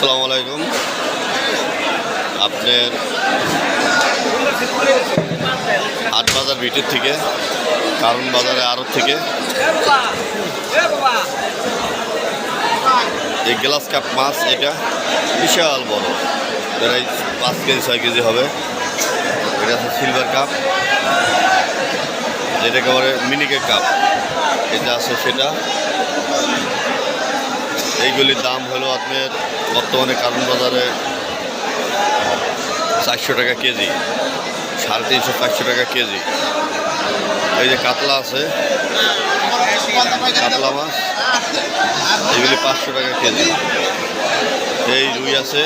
আসসালামু আলাইকুম। আপনার হাট বাজার ভিটের থেকে, কারণ বাজারে আড়ত থেকে এই গ্লাস কাপ মাছ এটা বিশাল বড়। প্রায় পাঁচ কেজি, ছয় কেজি হবে। এটা আছে সিলভার কাপ যেটাকে বলে মিনিকের কাপ এটা আছে সেটা। এইগুলির দাম হলো আপনার বর্তমানে কারণ বাজারে চারশো টাকা কেজি সাড়ে তিনশো চারশো টাকা কেজি। এই যে কাতলা আছে কাতলা মাছ এগুলি পাঁচশো টাকা কেজি। এই রুই আছে।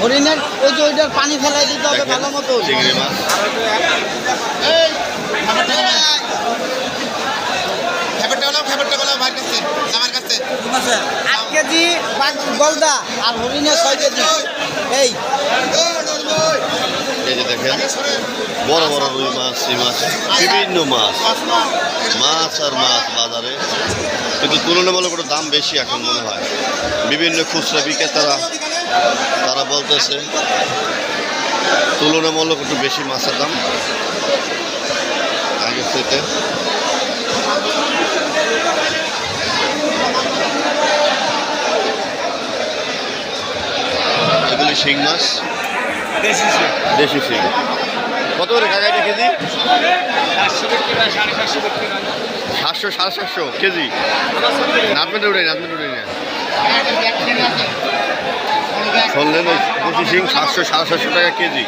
হরিণের ওই যে ওইটার পানি ফেলাই দিতে হবে ভালো মতো। চিংড়ি মাছ। আট কেজি গলদা আর হরিণের ছয় কেজি। এই। যে দেখেন, বড় বড় রুই মাছ এই মাছ, বিভিন্ন মাছ। মাছ আর মাছ বাজারে। কিন্তু তুলনামূলক একটু দাম বেশি এখন মনে হয়। বিভিন্ন খুচরা বিক্রেতারা, তারা বলতেছে, তুলনামূলক একটু বেশি মাছের দাম। আগের থেকে এগুলি শিং মাছ? দেশি শিং। কত করে কাকা এটা কেজি? সাতশো সাড়ে সাতশো কেজি? নাতমেন্টে উঠে নাতমেন্টে উঠে না। শুনলেন ওই দেশি শিং সাতশো সাড়ে সাতশো টাকা কেজি।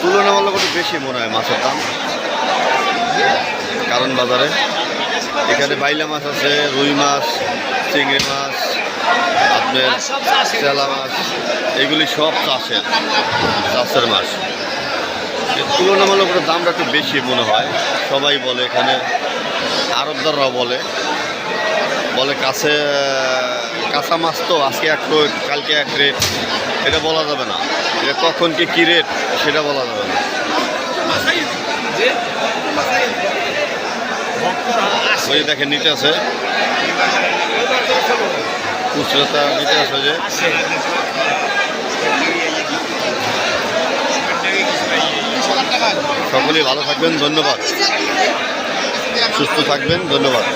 তুলনামূলক একটু বেশি মনে হয় মাছের দাম। কারণ বাজারে। এখানে বাইলা মাছ আছে, রুই মাছ, চিংড়ি মাছ, আপনার চেলা মাছ, এগুলি সব চাষের চাষের মাছ। তুলনামূলক দামটা একটু বেশি মনে হয়। সবাই বলে এখানে, আরবদাররাও বলে। বলে কাছে, কাঁচা মাছ তো আজকে এক রেট কালকে এক রেট, এটা বলা যাবে না। এটা কখন কি, কী রেট, সেটা বলা যাবে না। ওই দেখে দেখেন নিতে আছে। খুচরাটা নিতে আছে যে। সকলেই ভালো থাকবেন, ধন্যবাদ। সুস্থ থাকবেন, ধন্যবাদ।